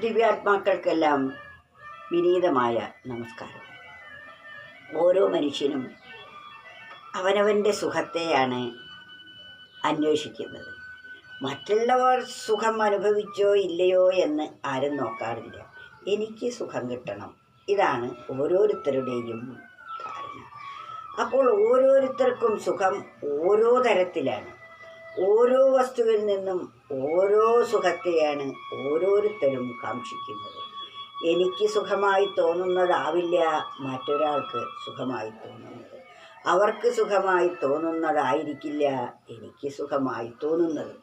ദിവ്യാത്മാക്കൾക്കെല്ലാം വിനീതമായ നമസ്കാരം. ഓരോ മനുഷ്യനും അവനവന്റെ സുഖത്തെയാണ് അന്വേഷിക്കുന്നത്. മറ്റുള്ളവർ സുഖം അനുഭവിച്ചോ ഇല്ലയോ എന്ന് ആരും നോക്കാറില്ല. എനിക്ക് സുഖം കിട്ടണം. ഇതാണ് ഓരോരുത്തരുടെയും ധാരണ. അപ്പോൾ ഓരോരുത്തർക്കും സുഖം ഓരോ തരത്തിലാണ്. ഓരോ വസ്തുവിൽ നിന്നും ഓരോ സുഖത്തെയാണ് ഓരോരുത്തരും കാക്ഷിക്കുന്നത്. എനിക്ക് സുഖമായി തോന്നുന്നതാവില്ല മറ്റൊരാൾക്ക് സുഖമായി തോന്നുന്നത്. അവർക്ക് സുഖമായി തോന്നുന്നതായിരിക്കില്ല എനിക്ക് സുഖമായി തോന്നുന്നത്.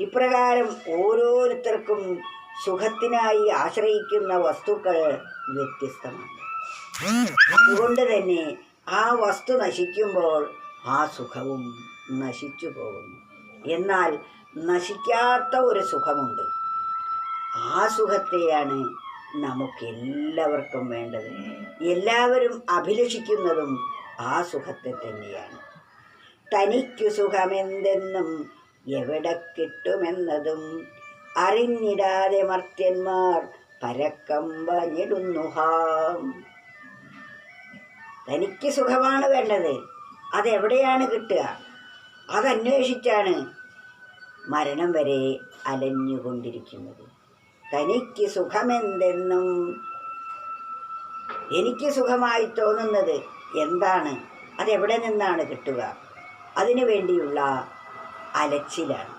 ഇപ്രകാരം ഓരോരുത്തർക്കും സുഖത്തിനായി ആശ്രയിക്കുന്ന വസ്തുക്കൾ വ്യത്യസ്തമാണ്. അതുകൊണ്ട് തന്നെ ആ വസ്തു നശിക്കുമ്പോൾ ആ സുഖവും നശിച്ചു പോകുന്നു. എന്നാൽ നശിക്കാത്ത ഒരു സുഖമുണ്ട്. ആ സുഖത്തെയാണ് നമുക്കെല്ലാവർക്കും വേണ്ടത്. എല്ലാവരും അഭിലഷിക്കുന്നതും ആ സുഖത്തെ തന്നെയാണ്. തനിക്കു സുഖമെന്തെന്നും എവിടെ കിട്ടുമെന്നതും അറിഞ്ഞിടാതെ മർത്യന്മാർ പരക്കം പഞ്ഞിടുന്നുഹാം തനിക്ക് സുഖമാണ് വേണ്ടത്. അതെവിടെയാണ് കിട്ടുക? അതന്വേഷിച്ചാണ് മരണം വരെ അലഞ്ഞുകൊണ്ടിരിക്കുന്നത്. തനിക്ക് സുഖമെന്തെന്നും എനിക്ക് സുഖമായി തോന്നുന്നത് എന്താണ്? അതെവിടെ നിന്നാണ് കിട്ടുക? അതിനു വേണ്ടിയുള്ള അലച്ചിലാണ്.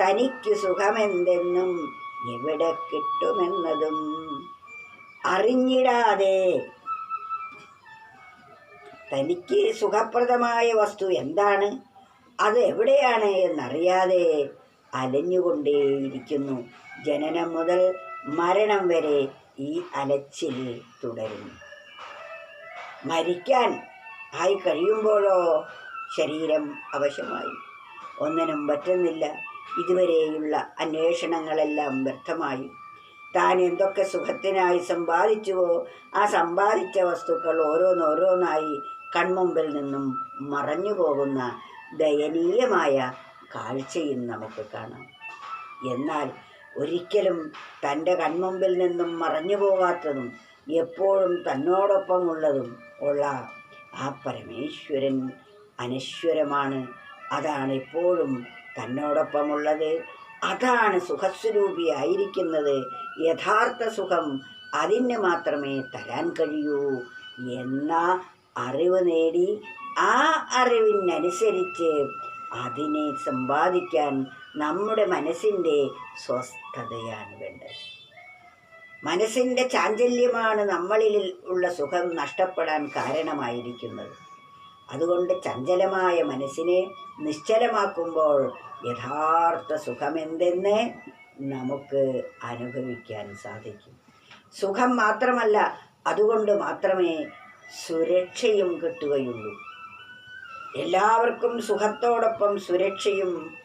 തനിക്ക് സുഖമെന്തെന്നും എവിടെ കിട്ടുമെന്നതും അറിഞ്ഞിടാതെ തനിക്ക് സുഖപ്രദമായ വസ്തു എന്താണ്? അത് എവിടെയാണ് എന്നറിയാതെ അലഞ്ഞുകൊണ്ടേയിരിക്കുന്നു. ജനനം മുതൽ മരണം വരെ ഈ അലച്ചിൽ തുടരുന്നു. മരിക്കാൻ ആയി കഴിയുമ്പോഴോ ശരീരം അവശമായി. ഒന്നിനും പറ്റുന്നില്ല. ഇതുവരെയുള്ള അന്വേഷണങ്ങളെല്ലാം വ്യർത്ഥമായി. താൻ എന്തൊക്കെ സുഖത്തിനായി സമ്പാദിച്ചുവോ ആ സമ്പാദിച്ച വസ്തുക്കൾ ഓരോന്നോരോന്നായി കൺമുമ്പിൽ നിന്നും മറഞ്ഞു പോകുന്ന ദയനീയമായ കാഴ്ചയും നമുക്ക് കാണാം. എന്നാൽ ഒരിക്കലും തന്റെ കൺമുമ്പിൽ നിന്നും മറഞ്ഞു പോകാത്തതും എപ്പോഴും തന്നോടൊപ്പമുള്ളതും ഉള്ള ആ പരമേശ്വരൻ അനശ്വരമാണ്. അതാണ് എപ്പോഴും തന്നോടൊപ്പമുള്ളത്. അതാണ് സുഖസ്വരൂപിയായിരിക്കുന്നത്. യഥാർത്ഥ സുഖം അതിന് മാത്രമേ തരാൻ കഴിയൂ എന്ന അറിവ് നേടി ആ അറിവിനനുസരിച്ച് അതിനെ സമ്പാദിക്കാൻ നമ്മുടെ മനസ്സിന്റെ സ്വസ്ഥതയാണ് വേണ്ടത്. മനസ്സിന്റെ ചാഞ്ചല്യമാണ് നമ്മളിൽ ഉള്ള സുഖം നഷ്ടപ്പെടാൻ കാരണമായിരിക്കുന്നത്. അതുകൊണ്ട് ചഞ്ചലമായ മനസ്സിനെ നിശ്ചലമാക്കുമ്പോൾ യഥാർത്ഥ സുഖമെന്തെന്ന് നമുക്ക് അനുഭവിക്കാൻ സാധിക്കും. സുഖം മാത്രമല്ല അതുകൊണ്ട് മാത്രമേ സുരക്ഷയും കിട്ടുകയുള്ളൂ. എല്ലാവർക്കും സുഖത്തോടൊപ്പം സുരക്ഷയും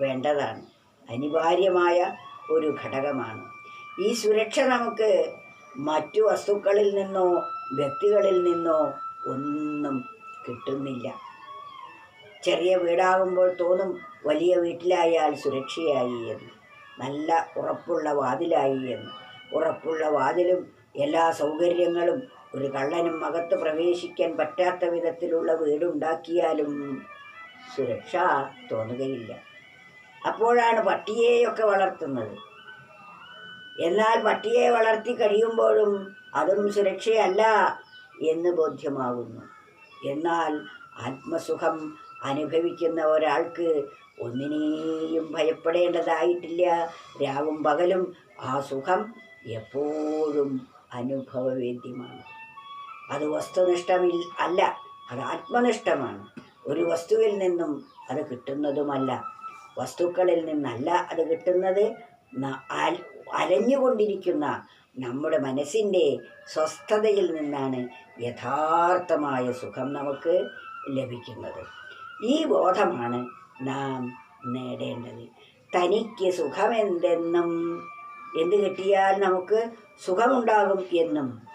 വേണ്ടതാണ്. അനിവാര്യമായ ഒരു ഘടകമാണ്. ഈ സുരക്ഷ നമുക്ക് മറ്റു വസ്തുക്കളിൽ നിന്നോ വ്യക്തികളിൽ നിന്നോ ഒന്നും കിട്ടുന്നില്ല. ചെറിയ വീടാകുമ്പോൾ തോന്നും വലിയ വീട്ടിലായാൽ സുരക്ഷയായി എന്ന്. നല്ല ഉറപ്പുള്ള വാതിലായി എന്ന്. ഉറപ്പുള്ള വാതിലും എല്ലാ സൗകര്യങ്ങളും ഒരു കള്ളനും അകത്ത് പ്രവേശിക്കാൻ പറ്റാത്ത വിധത്തിലുള്ള വീടുണ്ടാക്കിയാലും സുരക്ഷ തോന്നുകയില്ല. അപ്പോഴാണ് പട്ടിയെയൊക്കെ വളർത്തുന്നത്. എന്നാൽ പട്ടിയെ വളർത്തി കഴിയുമ്പോഴും അതും സുരക്ഷയല്ല എന്ന് ബോധ്യമാകുന്നു. എന്നാൽ ആത്മസുഖം അനുഭവിക്കുന്ന ഒരാൾക്ക് ഒന്നിനെയും ഭയപ്പെടേണ്ടതായിട്ടില്ല. രാവും പകലും ആ സുഖം എപ്പോഴും അനുഭവവേദ്യമാണ്. അത് വസ്തുനിഷ്ഠമിൽ അല്ല അത് ആത്മനിഷ്ഠമാണ്. ഒരു വസ്തുവിൽ നിന്നും അത് കിട്ടുന്നതുമല്ല. വസ്തുക്കളിൽ നിന്നല്ല അത് കിട്ടുന്നത്. അലഞ്ഞുകൊണ്ടിരിക്കുന്ന നമ്മുടെ മനസ്സിന്റെ സ്വസ്ഥതയിൽ നിന്നാണ് യഥാർത്ഥമായ സുഖം നമുക്ക് ലഭിക്കുന്നത്. ഈ ബോധമാണ് നാം നേടേണ്ടത്. തനിക്ക് സുഖമെന്തെന്നും എന്ത് കിട്ടിയാൽ നമുക്ക് സുഖമുണ്ടാകും എന്നും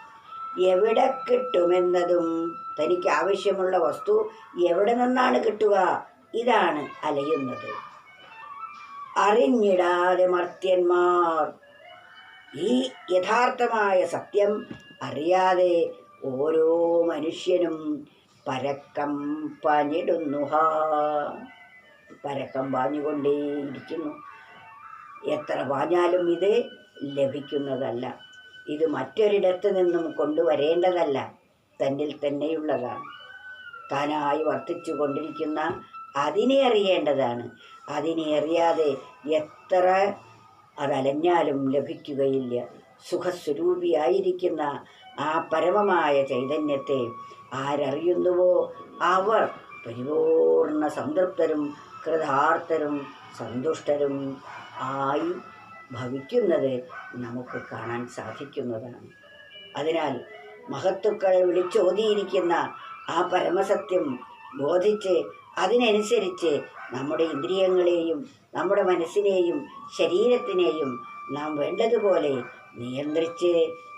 എവിടെ കിട്ടുമെന്നതും തനിക്ക് ആവശ്യമുള്ള വസ്തു എവിടെ നിന്നാണ് കിട്ടുക? ഇതാണ് അലയുന്നത്. അറിഞ്ഞിടാതെ മർത്യന്മാർ ഈ യഥാർത്ഥമായ സത്യം അറിയാതെ ഓരോ മനുഷ്യനും പരക്കം പനിടുന്നു ഹാ പരക്കം പാഞ്ഞുകൊണ്ടേയിരിക്കുന്നു. എത്ര പാഞ്ഞാലും ഇത് ലഭിക്കുന്നതല്ല. ഇത് മറ്റൊരിടത്ത് നിന്നും കൊണ്ടുവരേണ്ടതല്ല. തന്നിൽ തന്നെയുള്ളതാണ്. താനായി വർത്തിച്ചു കൊണ്ടിരിക്കുന്ന അതിനെ അറിയേണ്ടതാണ്. അതിനെ അറിയാതെ എത്ര അതലഞ്ഞാലും ലഭിക്കുകയില്ല. സുഖസ്വരൂപിയായിരിക്കുന്ന ആ പരമമായ ചൈതന്യത്തെ ആരറിയുന്നുവോ? അവർ പരിപൂർണ സംതൃപ്തരും കൃതാർത്ഥരും സന്തുഷ്ടരും ആയി ഭവിക്കുന്നത് നമുക്ക് കാണാൻ സാധിക്കുന്നതാണ്. അതിനാൽ മഹത്തുക്കൾ വിളിച്ചോതിയിരിക്കുന്ന ആ പരമസത്യം ബോധിച്ച് അതിനനുസരിച്ച് നമ്മുടെ ഇന്ദ്രിയങ്ങളെയും നമ്മുടെ മനസ്സിനെയും ശരീരത്തിനെയും നാം വേണ്ടതുപോലെ നിയന്ത്രിച്ച്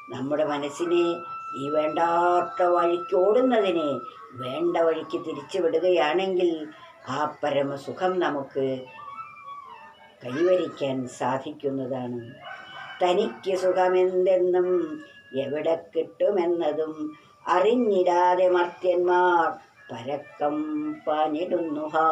നമ്മുടെ മനസ്സിനെ ഈ വേണ്ടാത്ത വഴിക്ക് ഓടുന്നതിനെ വേണ്ട വഴിക്ക് തിരിച്ചു വിടുകയാണെങ്കിൽ ആ പരമസുഖം നമുക്ക് കൈവരിക്കാൻ സാധിക്കുന്നതാണ്. തനിക്ക് സുഖമെന്തെന്നും എവിടെ കിട്ടുമെന്നതും അറിഞ്ഞിടാതെ മർത്യന്മാർ പരക്കം പാഞ്ഞിടുന്നു ഹാ